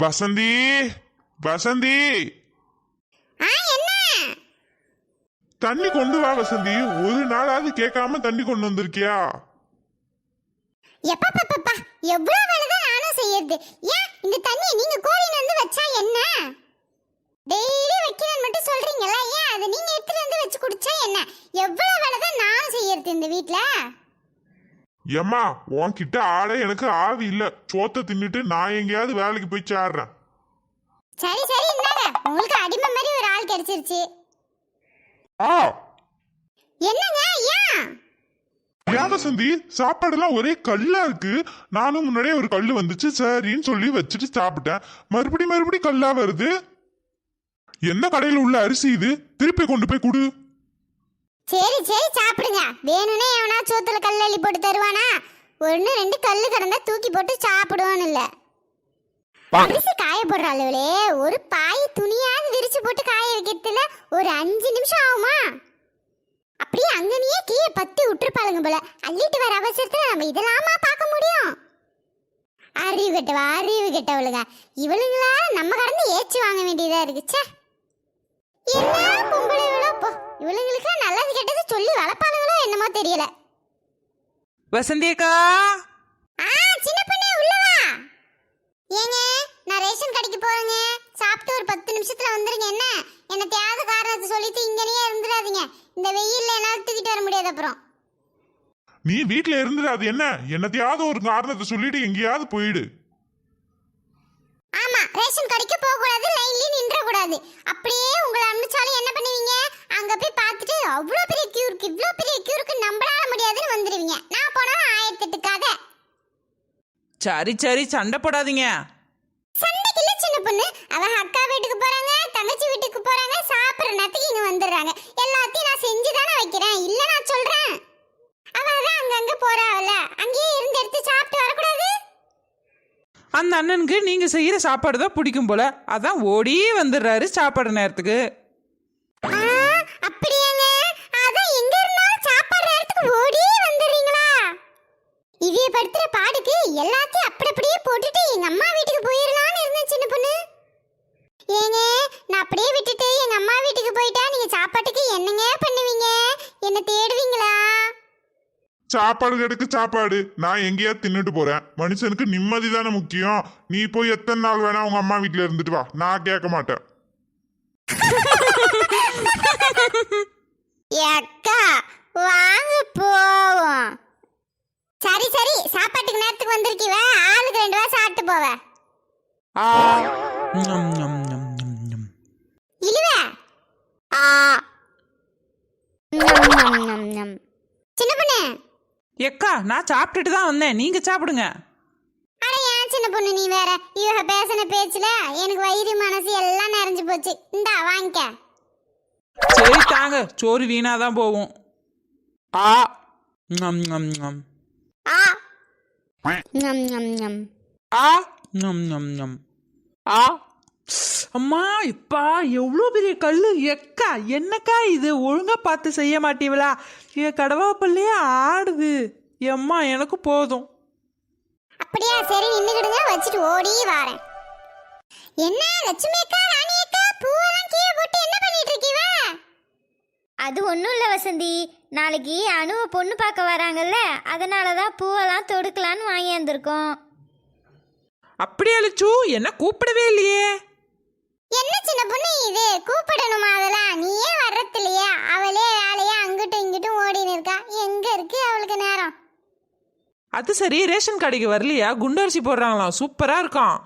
வசந்தி வசந்தி. ஆ என்ன? தண்ணி கொண்டு வா வசந்தி. ஒரு நாளாவது கேட்காம தண்ணி கொண்டு வந்திருக்கியா? எப்பப்பப்பப்பா எவ்வளவு வேலைதான் நானும் செய்யறது. ஏன் இந்த தண்ணியை நீங்க கோரின்னு வந்து வச்சா என்ன? டெய்லி வைக்கிறேன்னு மட்டும் சொல்றீங்களா? ஏன் அதை நீங்க எடுத்துட்டு வந்து வச்சு குடிச்சா என்ன? எவ்வளவு வேலைதான் நானும் செய்யறது இந்த வீட்ல? ஏம்மா உன்கிட்ட ஆளே எனக்கு ஆவி இல்ல. சோத்தை தின்னுட்டு நான் எங்கேயாவது வேலைக்கு போய் சேர்றேன். சரி சரி இந்தாங்க. உங்களுக்கு அடிமை மாதிரி ஒரு ஆள் கிடைச்சிருச்சு. ஆ. என்னங்க ஏன்? ஏன் வசந்தி சாப்பாடெல்லாம் ஒரே கல்லா இருக்கு. நானும் முன்னாடியே ஒரு கல்லு வந்துச்சு. சரின்னு சொல்லி வச்சுட்டு சாப்பிட்டேன். மறுபடி மறுபடி கல்லா வருது. என்ன கடையில உள்ள அரிசி இது? திருப்பி கொண்டு போய் கொடு. சரி சரி சாப்பிடுங்க. வேணும்னே எவனா சோத்துல கல் அள்ளி போட்டு தருவானா? ஒன்னு ரெண்டு கல்லு கிடந்தா தூக்கி போட்டு சாப்பிடுவான்னு இல்ல. அரிசி காய போடுற அளவுலே ஒரு பாய் துணியாவது விரிச்சு போட்டு காய வைக்கிறதுல ஒரு அஞ்சு நிமிஷம் ஆகுமா? அப்படியே அங்கனையே கீழே பத்தி விட்டுருப்பாளுங்க போல. அள்ளிட்டு வர அவசரத்துல நம்ம இதெல்லாமா பார்க்க முடியும்? அறிவு கெட்டவா அறிவு கெட்டவளுங்க இவளுங்களா நம்ம கடந்து ஏச்சு வாங்க வேண்டியதா இருக்கு. ச்சே. என்ன? பொம்பளை இவளுங்களுக்கு நல்லது கெட்டது சொல்லி வளர்ப்பாளுங்களோ என்னமோ தெரியல. வசந்தி அக்கா. ஆ சின்ன பொண்ணு உள்ள வா. ஏங்க நான் ரேஷன் கடைக்கு போறேங்க. சாப்பிட்டு ஒரு பத்து நிமிஷத்துல வந்துருங்க என்ன? என்ன தேவை காரணத்தை சொல்லிட்டு இங்கனையே இருந்துடாதீங்க. இந்த வெயில்ல என்னால தூக்கிட்டு வர முடியாது அப்புறம். நீ வீட்ல இருந்துட்டு அது என்ன? என்னத்தையாவது ஒரு காரணத்தை சொல்லிட்டு எங்கேயாவது போயிடு. ஆமா ரேஷன் கடைக்கு போக கூடாது லைன்லயே நின்ற கூடாது அப்படியே உங்களை அனுப்பிச்சாலும் என்ன பண்ணுவீங்க? அங்க போய் பார்த்துட்டு அவ்வளோ பெரிய கியூ இருக்கு இவ்வளோ பெரிய கியூ இருக்கு நம்மளால முடியாதுன்னு வந்துடுவீங்க நான் போனா ஆயிரத்தெட்டு கதை சரி சரி சண்டை போடாதீங்க. சண்டைக்கு இல்ல சின்ன பொண்ணு. அவன் அக்கா வீட்டுக்கு போறாங்க தங்கச்சி வீட்டுக்கு போறாங்க சாப்பிடுற நேரத்துக்கு இங்க வந்துடுறாங்க. எல்லாத்தையும் நான் செஞ்சு தானே வைக்கிறேன். இல்ல நான் சொல்றேன். அவ தான் அங்கங்க போறாவல. அங்கேயே இருந்து எடுத்து சாப்பிட்டு வரக்கூடாது? அந்த அண்ணனுக்கு நீங்க செய்யற சாப்பாடு தான் பிடிக்கும் போல. அதான் ஓடி வந்துடுறாரு சாப்பாடு நேரத்துக்கு. ஆ, அப்படியாங்க? அதான் எங்க இருந்தாலும் சாப்பாடு நேரத்துக்கு ஓடி வந்துடுறீங்களா? இதைய படுத்துற பாடுக்கு எல்லாத்தையும் அப்படி அப்படியே போட்டுட்டு எங்க அம்மா வீட்டுக்கு போயிடலாம்னு இருந்தேன் சின்ன பொண்ணு. ஏங்க நான் அப்படியே விட்டுட்டு எங்க அம்மா வீட்டுக்கு போயிட்டா நீங்க சாப்பாட்டுக்கு என்னங்க பண்ணுவீங்க? என்ன தேடுவீங்களா? சாப்பாடு கெடுக்கு சாப்பாடு. நான் எங்கேயாவது தின்னுட்டு போறேன். மனுஷனுக்கு நிம்மதி தானே முக்கியம். நீ போய் எத்தனை நாள் வேணா உங்க அம்மா வீட்டுல இருந்துட்டு வா. நான் கேட்க மாட்டேன். அக்கா வாங்க போவோம். சரி சரி சாப்பாட்டுக்கு நேரத்துக்கு வந்திருக்கீவ? ஆளுக்கு ரெண்டு வா சாப்பிட்டு போவ. ஆ. ஞம், ஞம், ஞம், ஞம், ஞம். இழுவ? ஆ. சின்ன பொண்ணு? எக்கா நான் சாப்பிட்டுட்டு தான் வந்தேன். நீங்க சாப்பிடுங்க. அட ஏன் சின்ன பொண்ணு நீ வேற? இவக பேசின பேச்சுல எனக்கு வயிறு மனசு எல்லாம் நிறைஞ்சு போச்சு. இந்தா வாங்கிக்க. சரி தாங்க. சோறு வீணா தான் போகும். ஆ. ஞம், ஞம், ஞம். ஆ. நம் நம் நம் ஆ. ஞம், ஞம், ஞம். ஆ. அம்மா இப்பா எவ்வளோ பெரிய கல்லு? எக்கா என்னக்கா இது? ஒழுங்கா பார்த்து செய்ய மாட்டீங்களா? ஏ கடவாப்பல்லையே ஆடுது. எம்மா எனக்கு போதும். அப்படியா? சரி நின்னுக்கிடுங்க. வச்சுட்டு ஓடி வாரேன். என்ன லட்சுமி அக்கா ராணி அக்கா பூவெல்லாம் கீழே போட்டு என்ன பண்ணிட்டு இருக்கீவ அது ஒன்றும் இல்லை வசந்தி. நாளைக்கு அணுவை பொண்ணு பார்க்க வராங்கல்ல அதனால தான் பூவெல்லாம் தொடுக்கலான்னு வாங்கி வந்திருக்கோம். அப்படியே லட்சு என்ன கூப்பிடவே இல்லையே? என்ன சின்ன பொண்ணு இது? கூப்பிடணுமா அதெல்லாம்? நீயே வர்றதில்லையே. அவளே வேலையா அங்கிட்டும் இங்கிட்டும் ஓடின்னு இருக்கா. எங்க இருக்கு அவளுக்கு நேரம்? அது சரி ரேஷன் கடைக்கு வரலையா? குண்டரிசி போடுறாங்களாம். சூப்பரா இருக்கான்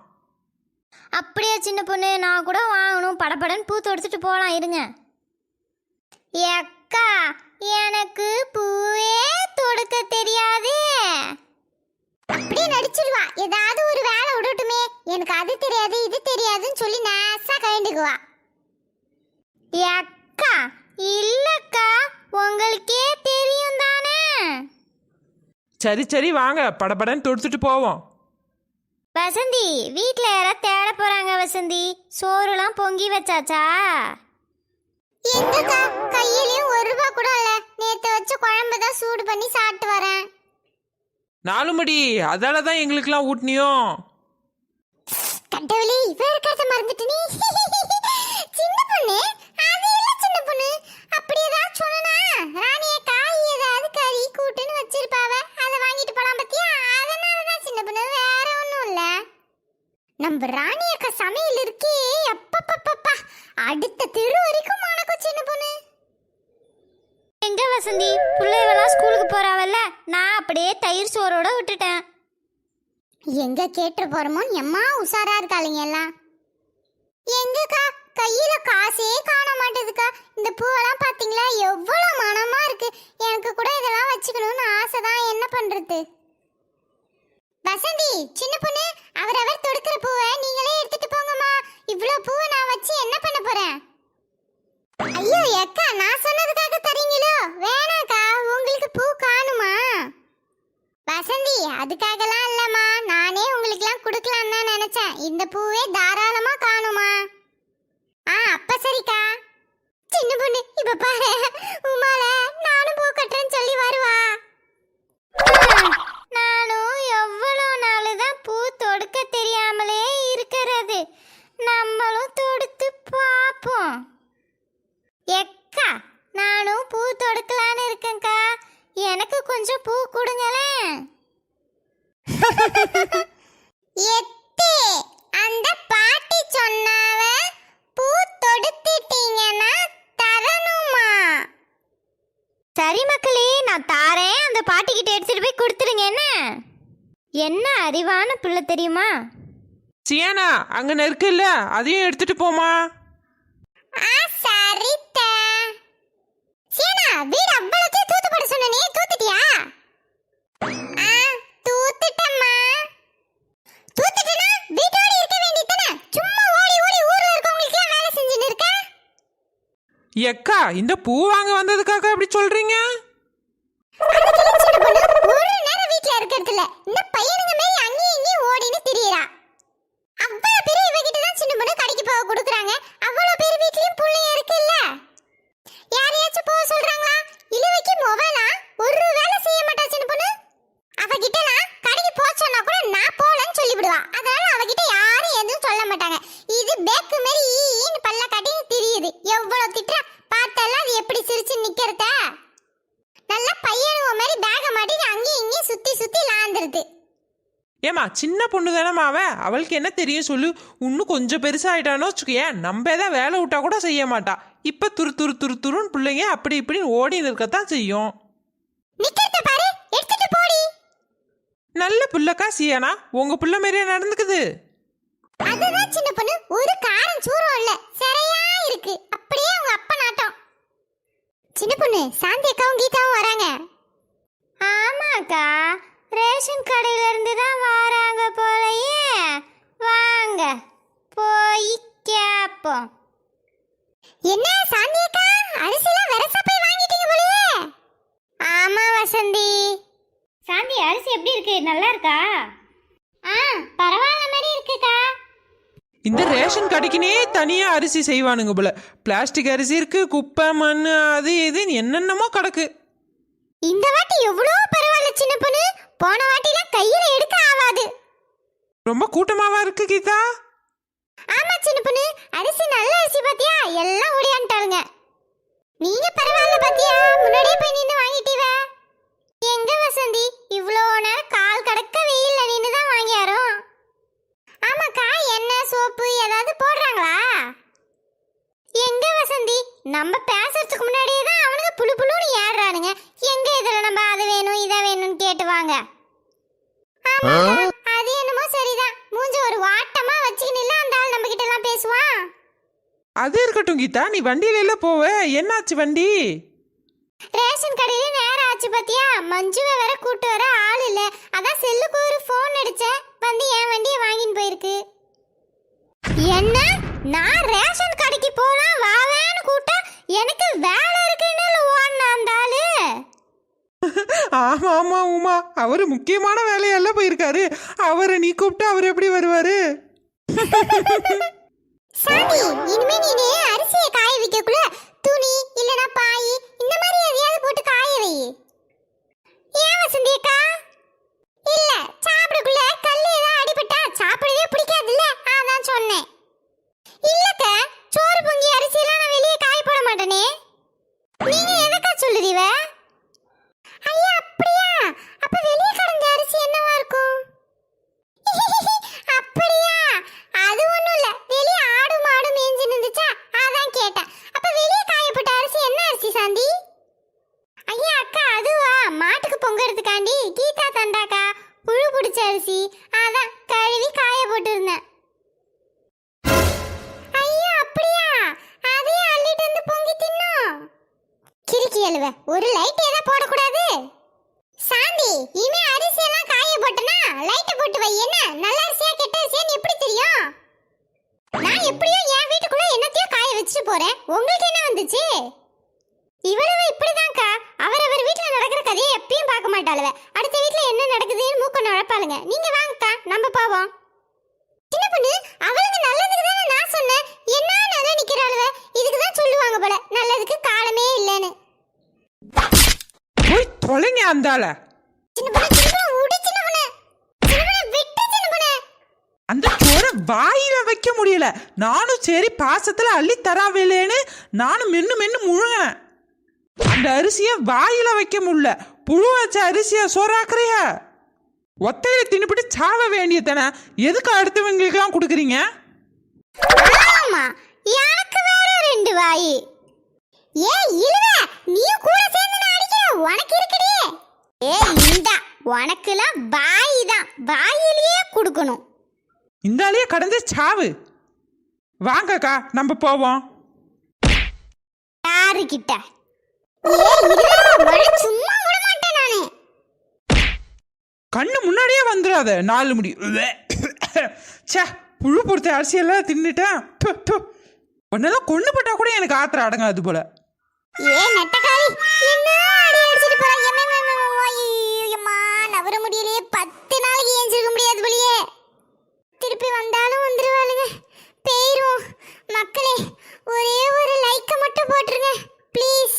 அப்படியே சின்ன பொண்ணு நான் கூட வாங்கணும். படபடன்னு பூ தொடுத்துட்டு போகலாம் இருங்க. அக்கா எனக்கு பூவே தொடுக்க தெரியாது. அப்படியே நடிச்சிருவா. ஏதாவது ஒரு வேலை விடட்டுமே. எனக்கு அது தெரியாது இது தெரியாதுன்னு சொல்லி நாசா கயண்டுக்குவா. அக்கா இல்லக்கா உங்களுக்கே தெரியும் தானே. சரி சரி வாங்க. படபடன்னு தொடுத்துட்டு போவோம். வசந்தி வீட்டில் யாராவது தேட போகிறாங்க வசந்தி? சோறுலாம் பொங்கி வச்சாச்சா? எங்கக்கா? கையிலயும் ஒரு ரூபா கூட இல்ல. நேத்து வச்ச குழம்பு தான் சூடு பண்ணி சாப்பிட்டு வரேன். நாலு மடி அதால தான் எங்களுக்கெல்லாம் ஊட்டினியோ கட் கடவுளே இவ இருக்கிறத மறந்துட்டு நீ சின்ன பொண்ணு அது இல்ல சின்ன பொண்ணு அப்படி ஏதாவது சொன்னா ராணிய காய் ஏதாவது கறி கூட்டுன்னு வச்சிருப்பாவ அதை வாங்கிட்டு போலாம் பத்தியா அதனாலதான் சின்ன பொண்ணு வேற ஒண்ணும் இல்ல நம்ம ராணி அக்கா சமையல் இருக்கே அப்பப்பப்பப்பா அடுத்த தெரு வரைக்கும் மணக்கும் சின்ன பொண்ணு எங்க வசந்தி பிள்ளைவெல்லாம் ஸ்கூலுக்கு போறாவல்ல? நான் அப்படியே தயிர் சோறோட விட்டுட்டேன். எங்க கேட்டு போறோமோ? எம்மா உஷாரா இருக்காளுங்க எல்லாம். எங்கக்கா? கையில காசே காண மாட்டேதுக்கா. இந்த பூவெல்லாம் பாத்தீங்களா? எவ்வளவு மனமா இருக்கு. எனக்கு கூட இதெல்லாம் வச்சுக்கணும்னு ஆசைதான். என்ன பண்றது? வசந்தி சின்ன பொண்ணு அவரவர் தொடுக்கிற பூவை நீங்களே எடுத்துட்டு போங்கம்மா. இவ்வளவு பூவை நான் வச்சு என்ன பண்ண போறேன்? ஐயோ எக்கா நான் சொன்னதுக்கா தரீங்களோ வேணாக்கா உங்களுக்கு பூ காணுமா வசந்தி அதுக்காகலாம் இல்லம்மா. நானே உங்களுக்குலாம் கொடுக்கலாம் தான் நினைச்சேன். இந்த பூவே தாராளமா காணுமா ஆ அப்ப சரிக்கா. சின்ன பொண்ணு இப்ப பாரு. உமால நானும் பூ கட்டுறேன்னு சொல்லி வருவா நானும் எவ்வளோ நாள் தான் பூ தொடுக்க தெரியாமலே இருக்கிறது நம்மளும் தொடுத்து பார்ப்போம் எக்கா நானும் பூ தொடுக்கலான்னு இருக்கேன்க்கா எனக்கு கொஞ்சம் பூ கொடுங்களேன் எட்டு அந்த பாட்டி சொன்னாவ பூ தொடுத்துட்டீங்கன்னா தரணுமா சரி மக்களே நான் தாரேன் அந்த பாட்டிக்கிட்ட எடுத்துட்டு போய் கொடுத்துருங்க என்ன? என்ன அறிவான பிள்ளை தெரியுமா? சியானா அங்கே இருக்குல்ல அதையும் எடுத்துட்டு போமா ஆ சரித்த. சீனா வீடு அவ்வளோத்தையும் தூத்து போட சொன்னனே தூத்துட்டியா? ஆ தூத்துட்டம்மா. தூத்துட்டனா? வீட்டோட இருக்க வேண்டியதானே சும்மா ஓடி ஓடி ஊர்ல இருக்கவங்களுக்கு வேலை இருக்க? எக்கா இந்த பூ வாங்க வந்ததுக்காக அப்படி சொல்றீங்க அதுக்கு சின்ன பொண்ணு ஒரு நேரம் வீட்ல இருக்கிறது இல்ல இந்த பையனுங்க மாதிரி அங்கேயும் இங்கேயும் ஓடின்னு திரியறா அவ்வளவு பேர் இவகிட்ட தான் சின்ன பொண்ணு கடைக்கு போக கொடுக்குறாங்க அவ்வளவு பேர் வீட்லயும் புள்ளைய இருக்குல்ல யாரையாச்சும் போக சொல்றாங்களா இழுவைக்கு மொபைலா ஒரு வேலை செய்ய மாட்டா சின்ன பொண்ணு அவகிட்டலாம் கடைக்கு போக சொன்னா கூட நான் போலன்னு சொல்லிவிடுவா அதனால அவகிட்ட யாரும் எதுவும் சொல்ல மாட்டாங்க இது பேக்கு மாதிரி ஈன்னு பல்ல காட்டின்னு திரியுது எவ்வளவு திட்டுறா பார்த்தெல்லாம் அது எப்படி சிரிச்சு நிக்கிறத நல்லா பையனுவ மாதிரி பேக மாட்டிட்டு அங்கேயும் இங்கேயும் சுத்தி சுத்தி லாந்துருது ஏமா சின்ன பொண்ணு தானேம்மா அவ? அவளுக்கு என்ன தெரியும் சொல்லு. இன்னும் கொஞ்சம் பெருசாயிட்டானோ வச்சுக்கேன் நம்ம ஏதாவது வேலை விட்டா கூட செய்ய மாட்டா. இப்போ துரு துரு துரு துருன்னு பிள்ளைங்க அப்படி இப்படின்னு ஓடி இருக்கத்தான் செய்யும். நல்ல புள்ளக்கா சியானா உங்க புள்ள மாதிரியே நடந்துக்குது. அதுதான் சின்ன பொண்ணு. ஒரு காரம் சூரம் இல்ல. சரியா இருக்கு. அப்படியே அவங்க அப்பா நாட்டம். சின்ன பொண்ணு சாந்தி அக்காவும் கீதாவும் வராங்க. ஆமாக்கா. ரேஷன் கடையில இருந்து தான் வராங்க போலயே. வாங்க போய் கேப்போம். என்ன சாந்தி அக்கா அரிசிலாம் வெரசா போய் வாங்கிட்டீங்க போலயே. ஆமா வசந்தி. சாந்தி அரிசி எப்படி இருக்கு? நல்லா இருக்கா? ஆ பரவாயில்ல மாதிரி இருக்குக்கா. இந்த ரேஷன் கடைக்குனே தனியா அரிசி செய்வானுங்க போல. பிளாஸ்டிக் அரிசி இருக்கு குப்பை மண் அது இதுன்னு என்னென்னமோ கிடக்கு. இந்த வாட்டி எவ்வளவு பரவாயில்ல சின்ன பொண்ணு. போன வாட்டிலாம் கையில எடுக்க ஆகாது ரொம்ப கூட்டமாவா இருக்கு கீதா? ஆமா சின்ன பொண்ணு. அரிசி நல்ல அரிசி பாத்தியா? எல்லாம் ஓடியான்ட்டாளுங்க நீங்க பரவாயில்ல பாத்தியா? முன்னாடியே போய் நின்னு வாங்கிட்டீவ எங்க வசந்தி இவ்ளோ நேரம் கால் கடக்க வெயில்ல நின்னு தான் வாங்கியாரோ ஆமாக்கா எண்ணெய் சோப்பு ஏதாவது போடுறாங்களா எங்க வசந்தி நம்ம பேசுறதுக்கு முன்னாடியே தான் அவனுங்க புழு புழுன்னு ஏறுறானுங்க எங்க இதுல நம்ம அது வேணும் இதை வேணும்னு கேட்டு வாங்க ஆமாக்கா, அது என்னமோ சரிதான் மூஞ்ச ஒரு வாட்டமா வச்சுக்கிட்டு அந்த ஆள் நம்ம கிட்ட எல்லாம் பேசுவான் அது இருக்கட்டும் கீதா நீ வண்டியில எல்லாம் போவ என்னாச்சு வண்டி? ரேஷன் கடையில நேரம் ஆச்சு பாத்தியா? மஞ்சுவை வேற கூட்டு வர ஆள் இல்ல. அதான் செல்லுக்கு ஒரு ஃபோன் அடிச்சேன். வந்து என் வண்டியை வாங்கின்னு போயிருக்கு. என்ன? நான் ரேஷன் கடைக்கு போலாம் வாவேன்னு கூட்டா எனக்கு வேலை இருக்குன்னு ஓடின அந்த ஆளு? ஆமா ஆமா உமா. அவரு முக்கியமான வேலையெல்லாம் போயிருக்காரு. அவரை நீ கூப்பிட்டு அவர் எப்படி வருவாரு? சாமி இனிமே நீ அரிசியை காய வைக்கக்குள்ள துணி இல்லனா பாய் இந்த மாதிரி எதையாவது போட்டு காய வை. ஏன் வசந்தி அக்கா? இல்ல சாப்பிடக்குள்ள கல்லு ஏதாவது அடிபட்டா சாப்பிடவே பிடிக்காதுல்ல? அதான் சொன்னேன். இல்லக்கா அரிசி. அதான் கழுவி காய போட்டிருந்தேன். ஐயோ அப்படியா? அதையே அள்ளிட்டு வந்து பொங்கி தின்னோம். கிறுக்கி அழுவ. ஒரு லைட் ஏதா போடக்கூடாது. சாந்தி இனிமே அரிசி எல்லாம் காய போட்டனா? லைட் போட்டு வை. என்ன? நல்ல அரிசியா கெட்ட அரிசியான்னு எப்படி தெரியும்? நான் எப்படியோ என் வீட்டுக்குள்ள என்னத்தையோ காய வச்சுட்டு போறேன். உங்களுக்கு என்ன வந்துச்சு? இவ்வளவு இப்படிதான்க்கா. அவரவர் வீட்ல நடக்கிற கதையை எப்பயும் பார்க்க மாட்டாளுவ. அடுத்த வீட்ல என்ன நடக்குதுன்னு மூக்க நுழைப்பாளுங்க. நீங்க வாங்கக்கா நம்ம போவோம். சின்ன பொண்ணு அவளுக்கு நல்லதுக்கு தானே நான் சொன்னேன். என்ன நல்லா நிக்கிறாளுவ? இதுக்கு தான் சொல்லுவாங்க போல. நல்லதுக்கு காலமே இல்லைன்னு. போய் தொலைங்க அந்தால சின்ன பொண்ணு சின்ன பொண்ணு விடு சின்ன பொண்ணு. சின்ன பொண்ணு விட்டு சின்ன பொண்ணு. அந்த சோறை வாயில வைக்க முடியல. நானும் சரி பாசத்துல அள்ளி தராவில்லேன்னு நானும் மென்னு மென்னு முழுங்கினேன் அந்த அரிசியை வாயில வைக்க முடியல. புழு வச்ச அரிசியை சோறாக்குறிய? ஒத்தையில தின்னுபிட்டு சாவ வேண்டியதானே எதுக்கு அடுத்தவங்களுக்கெல்லாம் கொடுக்குறீங்க? ஆமா எனக்கு வேற ரெண்டு வாய். ஏ இழுவ நீயும் கூட சேர்ந்து நான் அடிக்கிற உனக்கு இருக்குடி. ஏ இந்தா உனக்குலாம் வாய் தான் வாயிலேயே கொடுக்கணும். இந்தாலேயே கடந்து சாவு. வாங்கக்கா நம்ம போவோம். யாரு கண்ணு முன்னாடியே வந்துடாத நாலு முடி. சே புழு பொறுத்த அரிசியெல்லாம் தின்னுட்டேன். உன்னெல்லாம் கொண்டு போட்டா கூட எனக்கு ஆத்திரம் அடங்காது போல. நவர முடியலையே பத்து நாளைக்கு ஏஞ்சிருக்க முடியாது போலியே. திருப்பி வந்தாலும் வந்துருவாளுங்க. பேரும் மக்களே ஒரே ஒரு லைக்கை மட்டும் போட்டுருங்க. ப்ளீஸ்